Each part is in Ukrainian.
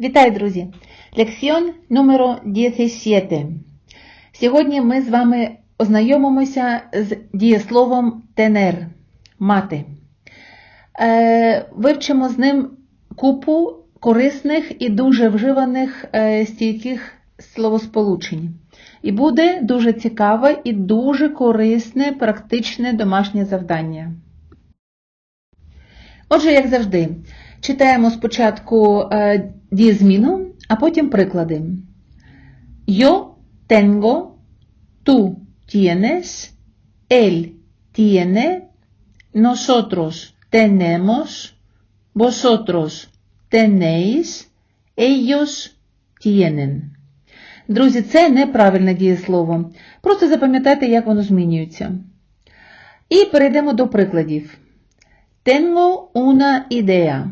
Вітаю, друзі! Лекціон номер 17. Сьогодні ми з вами ознайомимося з дієсловом тенер мати. Е, Вивчимо з ним купу корисних і дуже вживаних е, стійких словосполучень. І буде дуже цікаве і дуже корисне практичне домашнє завдання. Отже, як завжди, читаємо спочатку е, дієзміну, а потім приклади. Yo tengo, tú tienes, él tiene, nosotros tenemos, vosotros tenéis, ellos tienen. Друзі, це неправильне дієслово. Просто запам'ятайте, як воно змінюється. І перейдемо до прикладів. Tengo una idea.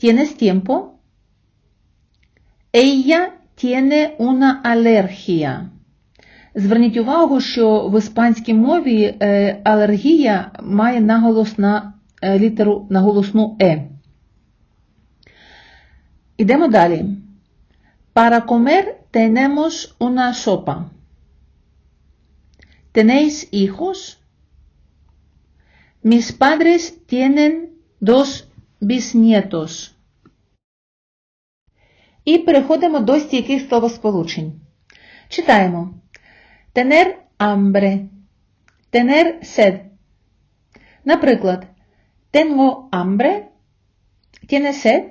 ¿Tienes tiempo? Ella tiene una alergia. Зверніть увагу, що в іспанській мові е, алергія має наголос на е, літеру на голосну Е. Ідемо далі. Para comer tenemos una sopa. ¿Tenéis hijos? Mis padres tienen dos bisnietos. І переходимо до стійких словосполучень. Читаємо. Tener hambre. Tener sed. Наприклад, tengo hambre. Tiene sed.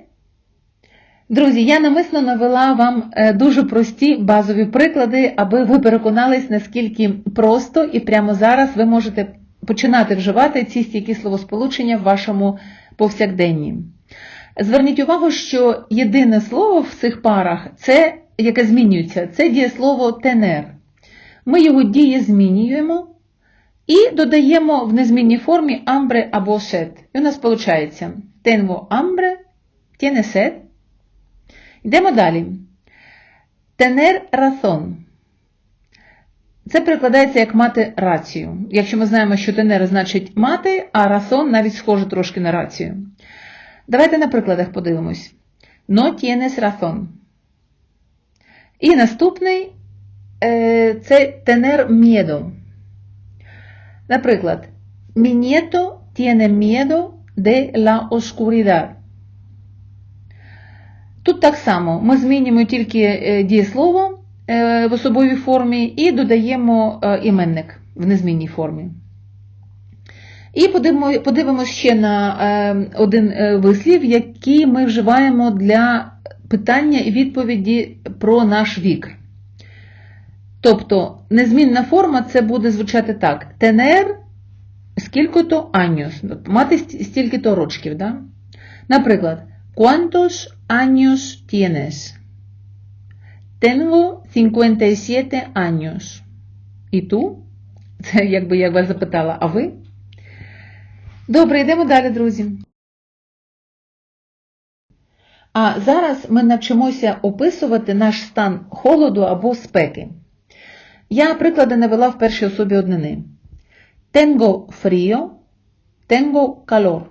Друзі, я намисно навела вам е, дуже прості базові приклади, аби ви переконались, наскільки просто і прямо зараз ви можете починати вживати ці стійкі словосполучення в вашому повсякденні. Зверніть увагу, що єдине слово в цих парах, це, яке змінюється, це дієслово тенер. Ми його дії змінюємо і додаємо в незмінній формі амбре або сет. І у нас виходить tengo hambre, tiene sed. Йдемо далі. Tener razón. Це перекладається як мати рацію. Якщо ми знаємо, що тенер значить мати, а расон навіть схоже трошки на рацію. Давайте на прикладах подивимось. No tienes razón. І наступний це tener miedo. Наприклад, mi nieto tiene miedo de la oscuridad. Тут так само ми змінюємо тільки дієслово в особовій формі і додаємо іменник в незмінній формі. І подивимося ще на один вислів, який ми вживаємо для питання і відповіді про наш вік. Тобто, незмінна форма це буде звучати так: тенер скільки-то años, мати стільки-то рочків. Да? Наприклад, ¿Cuántos años tienes? Tengo 57 años. І ту? Це якби я вас запитала, а ви? Добре, йдемо далі, друзі. А зараз ми навчимося описувати наш стан холоду або спеки. Я приклади навела в першій особі однини. Tengo frío, tengo calor.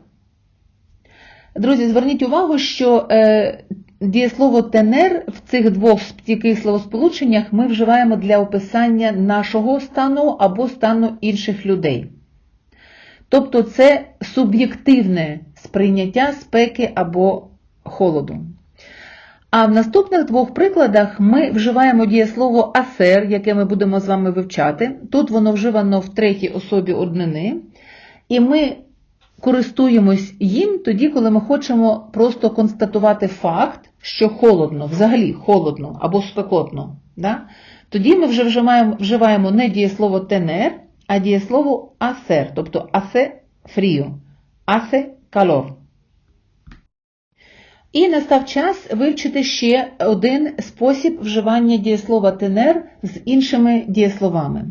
Друзі, зверніть увагу, що е, дієслово тенер в цих двох стійких словосполученнях ми вживаємо для описання нашого стану або стану інших людей. Тобто це суб'єктивне сприйняття спеки або холоду. А в наступних двох прикладах ми вживаємо дієслово асер, яке ми будемо з вами вивчати. Тут воно вживано в третій особі однини. І ми користуємось їм тоді, коли ми хочемо просто констатувати факт, що холодно, взагалі холодно або спекотно. Да? Тоді ми вже вживаємо, вживаємо не дієслово тенер, а дієслово асер, тобто асе фріо, асе калор. І настав час вивчити ще один спосіб вживання дієслова тенер з іншими дієсловами.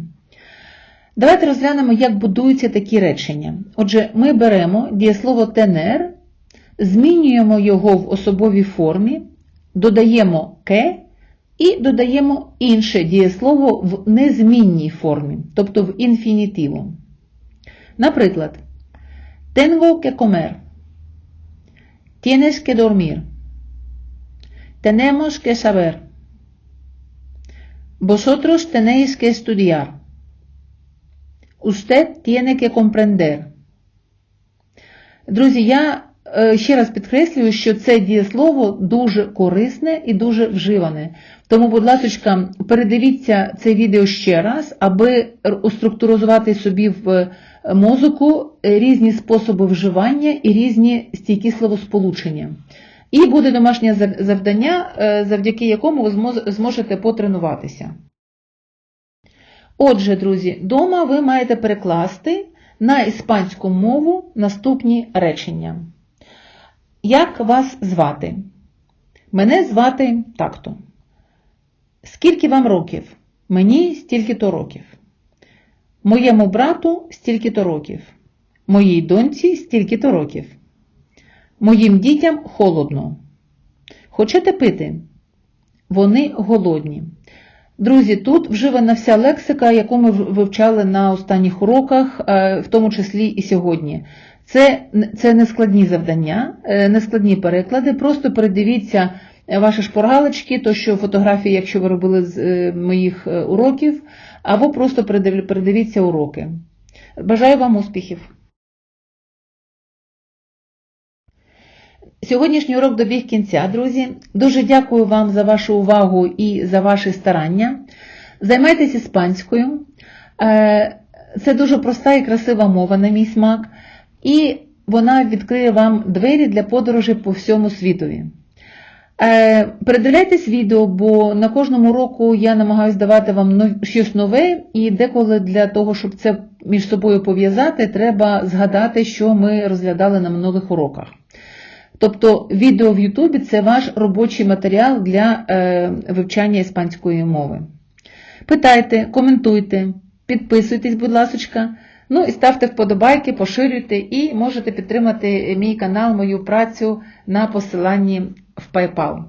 Давайте розглянемо, як будуються такі речення. Отже, ми беремо дієслово тенер, змінюємо його в особовій формі, додаємо ке і додаємо інше дієслово в незмінній формі, тобто в інфінітиву. Наприклад, tengo que comer, tienes que dormir, tenemos que saber. Vosotros tenéis que estudiar. Usted tiene que comprender. Друзі, я е, ще раз підкреслюю, що це дієслово дуже корисне і дуже вживане. Тому, будь ласка, передивіться це відео ще раз, аби уструктуризувати собі в е, мозоку е, різні способи вживання і різні стійкі словосполучення. І буде домашнє завдання, е, завдяки якому ви зможете потренуватися. Отже, друзі, дома ви маєте перекласти на іспанську мову наступні речення. Як вас звати? Мене звати так-то. Скільки вам років? Мені стільки-то років. Моєму брату стільки-то років. Моїй доньці стільки-то років. Моїм дітям холодно. Хочете пити? Вони голодні. Друзі, тут вживана вся лексика, яку ми вивчали на останніх уроках, е, в тому числі і сьогодні. Це, це не складні завдання, е, не складні переклади. Просто передивіться е, ваші шпоргалочки, то що фотографії, якщо ви робили з моїх уроків, або просто передив- передивіться уроки. Бажаю вам успіхів! Сьогоднішній урок добіг кінця, друзі. Дуже дякую вам за вашу увагу і за ваші старання. Займайтесь іспанською. Е, Це дуже проста і красива мова, на мій смак, і вона відкриє вам двері для подорожі по всьому світові. Е, Передивляйтесь відео, бо на кожному уроку я намагаюся давати вам щось нове, і деколи для того, щоб це між собою пов'язати, треба згадати, що ми розглядали на минулих уроках. Тобто відео в Ютубі це ваш робочий матеріал для е, вивчання іспанської мови. Питайте, коментуйте, підписуйтесь, будь ласка. Ну і ставте вподобайки, поширюйте і можете підтримати мій канал, мою працю на посиланні в PayPal.